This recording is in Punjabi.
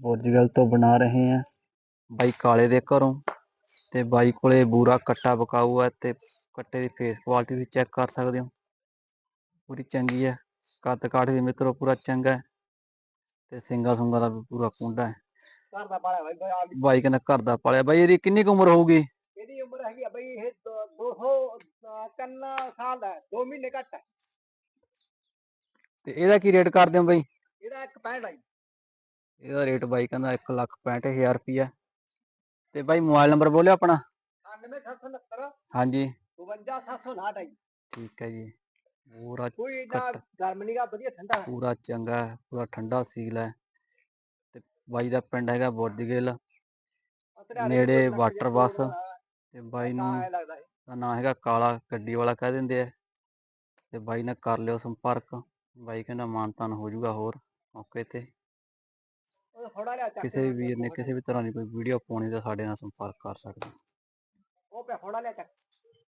ਪੋਰਚੁਗਲ ਤੋਂ ਬਣਾ ਰਹੇ ਆ। ਬਾਈ ਕਾਲੇ ਦੇ ਘਰੋਂ ਤੇ ਬਾਈ ਕੋਲੇ ਬੂਰਾ ਕੱਟਾ ਬਕਾਊ ਹੈ ਤੇ ਕੱਟੇ ਦੀ ਫੇਸ ਕੁਆਲਿਟੀ ਵੀ ਚੈੱਕ ਕਰ ਸਕਦੇ ਹੋ। ਪੂਰੀ ਚੰਗੀ ਹੈ ਕੱਦ ਕਾਠ ਵੀ ਮਿੱਤਰੋ ਪੂਰਾ ਚੰਗਾ ਹੈ ਤੇ ਸਿੰਗਾ ਸੁੰਗਾ ਦਾ ਵੀ ਪੂਰਾ ਕੁੰਡਾ ਹੈ। ਘਰ ਦਾ ਪਾਲਿਆ ਬਾਈ ਬਾਈ ਬਾਈ ਕਹਿੰਦਾ ਘਰ ਦਾ ਪਾਲਿਆ ਬਾਈ ਇਹਦੀ ਕਿੰਨੀ ਕੁ ਉਮਰ ਹੋਊਗੀ? ਇਹਦੀ ਉਮਰ ਹੈਗੀ ਆ ਬਈ ਇਹ 200 ਤਿੰਨ ਸਾਲ ਦਾ 2 ਮਹੀਨੇ ਘੱਟ ਹੈ। ਤੇ ਇਹਦਾ ਕੀ ਰੇਟ ਕਰਦੇ ਹੋ ਬਾਈ? ਇਹਦਾ ਇੱਕ 65 ਹੈ ਇਹਦਾ ਰੇਟ ਬਾਈ ਕਹਿੰਦਾ 1 ਲੱਖ 65000 ਰੁਪਈਆ। ਤੇ ਬਾਈ ਮੋਬਾਈਲ ਨੰਬਰ ਬੋਲਿਓ ਆਪਣਾ। 98769 ਹਾਂਜੀ। 52759 ਹੈ ਜੀ। ਠੀਕ ਹੈ ਜੀ। ਪੂਰਾ ਕੋਈ ਇਹਦਾ। ਗਰਮ ਨੀਗਾ ਵਧੀਆ ਠੰਡਾ। ਪੂਰਾ ਚੰਗਾ ਹੈ ਪੂਰਾ ਠੰਡਾ ਸੀਲ ਹੈ ਤੇ ਬਾਈ ਦਾ ਪਿੰਡ ਹੈਗਾ ਬੋਰਦੀਗਿੱਲ ਨੇੜੇ ਵਾਟਰ ਬੱਸ। ਤੇ ਬਾਈ ਨੂੰ। ਦਾ ਨਾਂ ਹੈਗਾ ਕਾਲਾ ਗੱਡੀ ਵਾਲਾ ਕਹਿ ਦਿੰਦੇ ਆ। ਤੇ ਬਾਈ ਨਾਲ ਕਰ ਲਿਓ ਸੰਪਰਕ। ਬਾਈ ਕਹਿੰਦਾ ਮਾਨਤਾਨ ਹੋ ਜਾਊਗਾ ਹੋਰ। ਮੌਕੇ ਤੇ। ਥੋੜਾ ਜਿਹਾ ਚੱਕ ਕਿਸੇ ਵੀ ਵੀਰ ਨੇ ਕਿਸੇ ਵੀ ਤਰ੍ਹਾਂ ਦੀ ਕੋਈ ਵੀਡੀਓ ਪਾਉਣੀ ਤਾਂ ਸਾਡੇ ਨਾਲ ਸੰਪਰਕ ਕਰ ਸਕਦੇ ਉਹ ਪਿਆ ਥੋੜਾ ਜਿਹਾ ਚੱਕ।